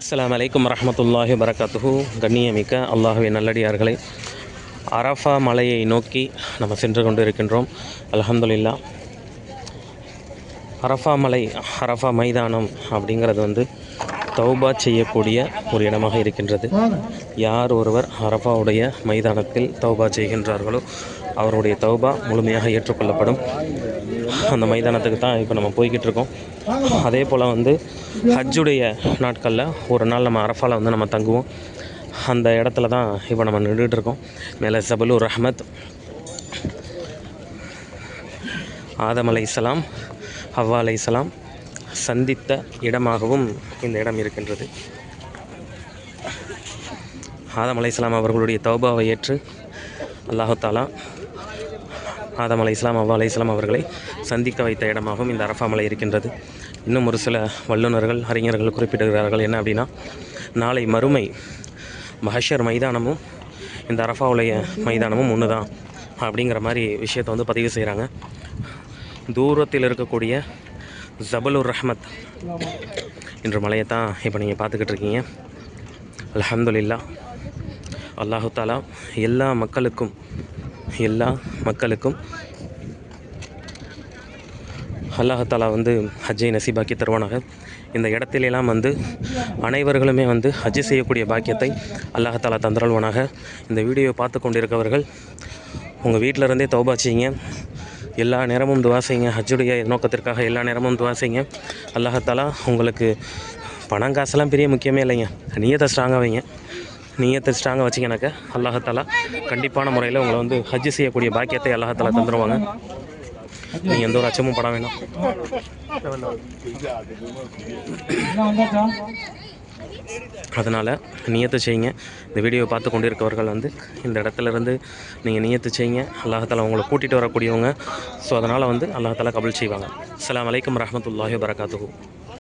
அஸ்லாம் அலைக்கும் வரஹ்மத்துல்லாஹி வரகாத்துஹூ கண்ணியமிக்க அல்லாஹுவின் நல்லடியார்களை அரஃபா மலையை நோக்கி நம்ம சென்று கொண்டு இருக்கின்றோம் அலஹந்துல்லா அரஃபா மலை அரஃபா மைதானம் அப்படிங்கிறது வந்து தௌபா செய்யக்கூடிய ஒரு இடமாக இருக்கின்றது. யார் ஒருவர் அரபாவுடைய மைதானத்தில் தௌபா செய்கின்றார்களோ அவருடைய தௌபா முழுமையாக ஏற்றுக்கொள்ளப்படும். அந்த மைதானத்துக்கு தான் இப்போ நம்ம போய்கிட்டு இருக்கோம். அதே போல் வந்து ஹஜ்ஜுடைய நாட்களில் ஒரு நாள் நம்ம அரஃபாவில் வந்து நம்ம தங்குவோம். அந்த இடத்துல தான் இப்போ நம்ம நின்றுட்டு இருக்கோம். மேலே சபலூர் அஹமத் ஆதம் அலைஹிஸ்ஸலாம் ஹவ்வா இஸ்லாம் சந்தித்த இடமாகவும் இந்த இடம் இருக்கின்றது. ஆதம் அலைஹிஸ்ஸலாம் அவர்களுடைய தௌபாவை ஏற்று அல்லாஹு தாலா ஆதம் அலை இஸ்லாம் அவ்வா அலை இஸ்லாம் அவர்களை சந்திக்க வைத்த இடமாகவும் இந்த அரஃபா மலை இருக்கின்றது. இன்னும் ஒரு சில வல்லுநர்கள் அறிஞர்கள் குறிப்பிடுகிறார்கள் என்ன அப்படின்னா நாளை மறுமை மஹஷர் மைதானமும் இந்த அரஃபாவுடைய மைதானமும் ஒன்று தான் அப்படிங்கிற மாதிரி விஷயத்தை வந்து பதிவு செய்கிறாங்க. தூரத்தில் இருக்கக்கூடிய ஜபலுர் ரஹமத். என்ற மலையை தான் இப்போ நீங்கள் பார்த்துக்கிட்டு இருக்கீங்க. அல்ஹம்துலில்லா. அல்லாஹு தாலா எல்லா மக்களுக்கும் எல்லா மக்களுக்கும் அல்லாஹாலா வந்து ஹஜ்ஜை நசீபாக்கி தருவானாக. இந்த இடத்திலெல்லாம் வந்து அனைவர்களுமே வந்து ஹஜ் செய்யக்கூடிய பாக்கியத்தை அல்லாஹாலா தந்தருள்வானாக. இந்த வீடியோ பார்த்து கொண்டிருக்கவர்கள் உங்கள் வீட்டில் இருந்தே தௌபா செய்யுங்க. எல்லா நேரமும் துவா செய்யுங்க. ஹஜ்ஜுடைய நோக்கத்திற்காக எல்லா நேரமும் துவா செய்யுங்க. அல்லாஹத்தாலா உங்களுக்கு பணம் காசெல்லாம் பெரிய முக்கியமே இல்லைங்க. நீயத்தை ஸ்ட்ராங்காக வைங்க. நீயத்தை ஸ்ட்ராங்காக வச்சிங்கனாக்க அல்லாஹத்தாலா கண்டிப்பான முறையில் உங்களை வந்து ஹஜ்ஜு செய்யக்கூடிய பாக்கியத்தை அல்லாஹத்தாலா தந்துடுவாங்க நீங்கள் எந்த ஒரு அச்சமும் பட வேணாம். அதனால் நியத்தை செய்யுங்க. இந்த வீடியோவை பார்த்து கொண்டிருக்கவர்கள் வந்து இந்த இடத்துல இருந்து நீங்கள் நியத்து செய்யுங்க. அல்லாஹாலா உங்களை கூட்டிகிட்டு வரக்கூடியவங்க. ஸோ அதனால் வந்து அல்லாஹத்தால் கபல் செய்வாங்க. அலாம் வலைக்கம் ரஹமத்துல்லாஹி வரகாத்துகு